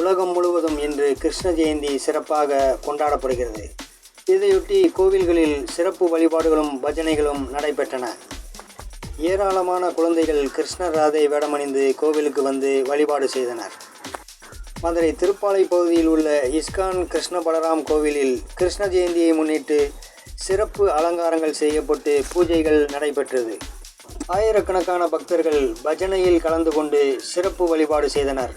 உலகம் முழுவதும் இன்று கிருஷ்ண ஜெயந்தி சிறப்பாக கொண்டாடப்படுகிறது. இதையொட்டி கோவில்களில் சிறப்பு வழிபாடுகளும் பஜனைகளும் நடைபெற்றன. ஏராளமான குழந்தைகள் கிருஷ்ணர் ராதை வேடமணிந்து கோவிலுக்கு வந்து வழிபாடு செய்தனர். மதுரை திருப்பாலை பகுதியில் உள்ள இஸ்கான் கிருஷ்ண பலராம் கோவிலில் கிருஷ்ண ஜெயந்தியை முன்னிட்டு சிறப்பு அலங்காரங்கள் செய்யப்பட்டு பூஜைகள் நடைபெற்றது. ஆயிரக்கணக்கான பக்தர்கள் பஜனையில் கலந்து கொண்டு சிறப்பு வழிபாடு செய்தனர்.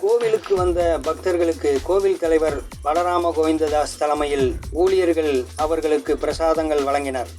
கோவிலுக்கு வந்த பக்தர்களுக்கு கோவில் தலைவர் பலராம கோவிந்ததாஸ் தலைமையில் ஊழியர்கள் அவர்களுக்கு பிரசாதங்கள் வழங்கினர்.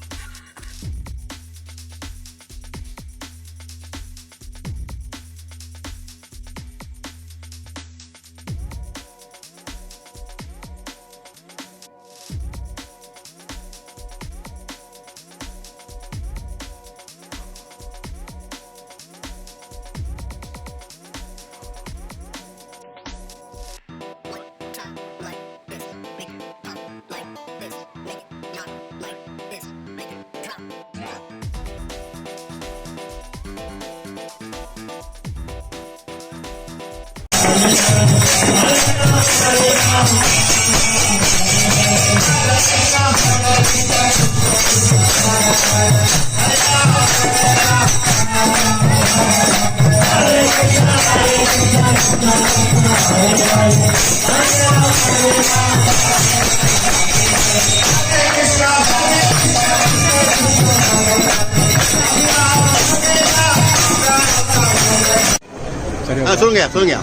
சொல்லுங்க சொல்லுங்க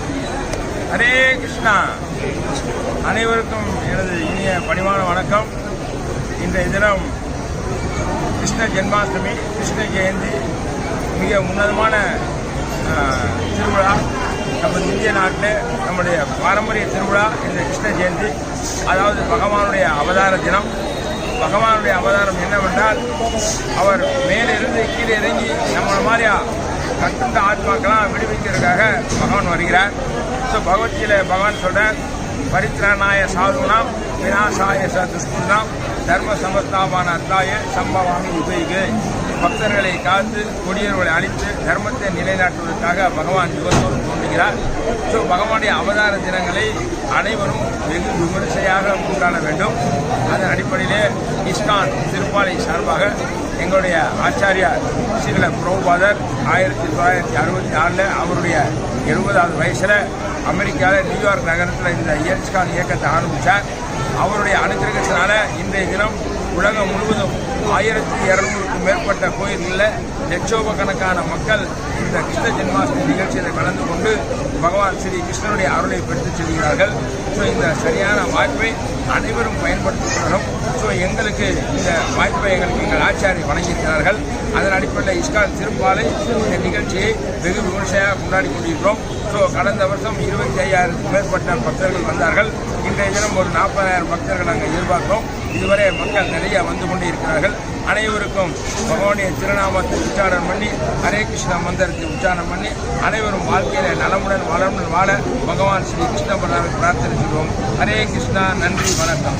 ஹரே கிருஷ்ணா. அனைவருக்கும் எனது இனிய பணிவான வணக்கம். இன்றைய தினம் கிருஷ்ண ஜென்மாஷ்டமி கிருஷ்ண ஜெயந்தி மிக உன்னதமான திருவிழா. நமது இந்திய நாட்டில் நம்முடைய பாரம்பரிய திருவிழா இந்த கிருஷ்ண ஜெயந்தி. அதாவது பகவானுடைய அவதார தினம். பகவானுடைய அவதாரம் என்னவென்றால் அவர் மேலிருந்து கீழே இறங்கி நம்மளை மாதிரியா கட்டுண்ட ஆத்மாக்கெல்லாம் விடுவிக்கிறதுக்காக பகவான் வருகிறார். ஸோ பகவத்கீதை பகவான் சொல்கிறார் பரித்ராணாய சாதுனாம் வினாசாய ச துஷ்குணாம் தர்ம சமஸ்தாபான அத்தாய சம்பவாமி உபயோக பக்தர்களை காத்து கொடியர்களை அழித்து தர்மத்தை நிலைநாட்டுவதற்காக பகவான் யுகத்தோடு தோன்றுகிறார். ஸோ பகவானுடைய அவதார தினங்களை அனைவரும் வெகு விமரிசையாக கொண்டாட வேண்டும். அதன் அடிப்படையிலே இஸ்கான் திருப்பாலை சார்பாக எங்களுடைய ஆச்சாரியார் ஸ்ரீல புரோபாதர் ஆயிரத்தி தொள்ளாயிரத்தி அறுபத்தி ஆறில் அவருடைய எழுபதாவது வயசில் அமெரிக்காவில் நியூயார்க் நகரத்தில் இந்த இயற்கான் இயக்கத்தை ஆரம்பித்தார் அவருடைய அனுகிரகத்தினால இன்றைய தினம் உலகம் முழுவதும் ஆயிரத்தி இரநூறுக்கும் மேற்பட்ட கோயில்களில் லட்சோபக்கணக்கான மக்கள் இந்த கிருஷ்ண ஜென்மாஷ்டமி நிகழ்ச்சியில் கலந்து கொண்டு பகவான் ஸ்ரீ கிருஷ்ணனுடைய அருளை பெற்றுச் செல்கிறார்கள். ஸோ இந்த சரியான வாய்ப்பை அனைவரும் பயன்படுத்திக் கொள்ளணும். ஸோ எங்களுக்கு இந்த வாய்ப்பை எங்களுக்கு எங்கள் ஆச்சாரி வழங்கியிருக்கிறார்கள். இஸ்கான் திருப்பாலை இந்த நிகழ்ச்சியை வெகு விமர்சையாக கொண்டாடி கொண்டிருக்கிறோம். ஸோ கடந்த வருஷம் இருபத்தி ஐயாயிரத்துக்கும் மேற்பட்ட பக்தர்கள் வந்தார்கள். இன்றைய தினம் ஒரு நாற்பதாயிரம் பக்தர்கள் நாங்கள் எதிர்பார்க்கிறோம். இதுவரை மக்கள் நிறைய வந்து கொண்டே இருக்கிறார்கள் அனைவருக்கும் பகவானுடைய திருநாமத்தை உச்சாரணம் பண்ணி ஹரே கிருஷ்ணா மந்திரத்தை உச்சாரணம் பண்ணி அனைவரும் வாழ்க்கையில நலமுடன் வளமுடன் வாழ பகவான் ஸ்ரீ கிருஷ்ண பகவானை பிரார்த்தனை செய்வோம். ஹரே கிருஷ்ணா நன்றி வணக்கம்.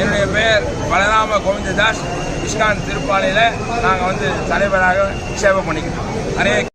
என்னுடைய பெயர் பலராம கோவிந்ததாஸ். இஸ்கான் திருப்பாலையில் நாங்கள் வந்து தலைவராக சேவை பண்ணிக்கிட்டோம். நிறைய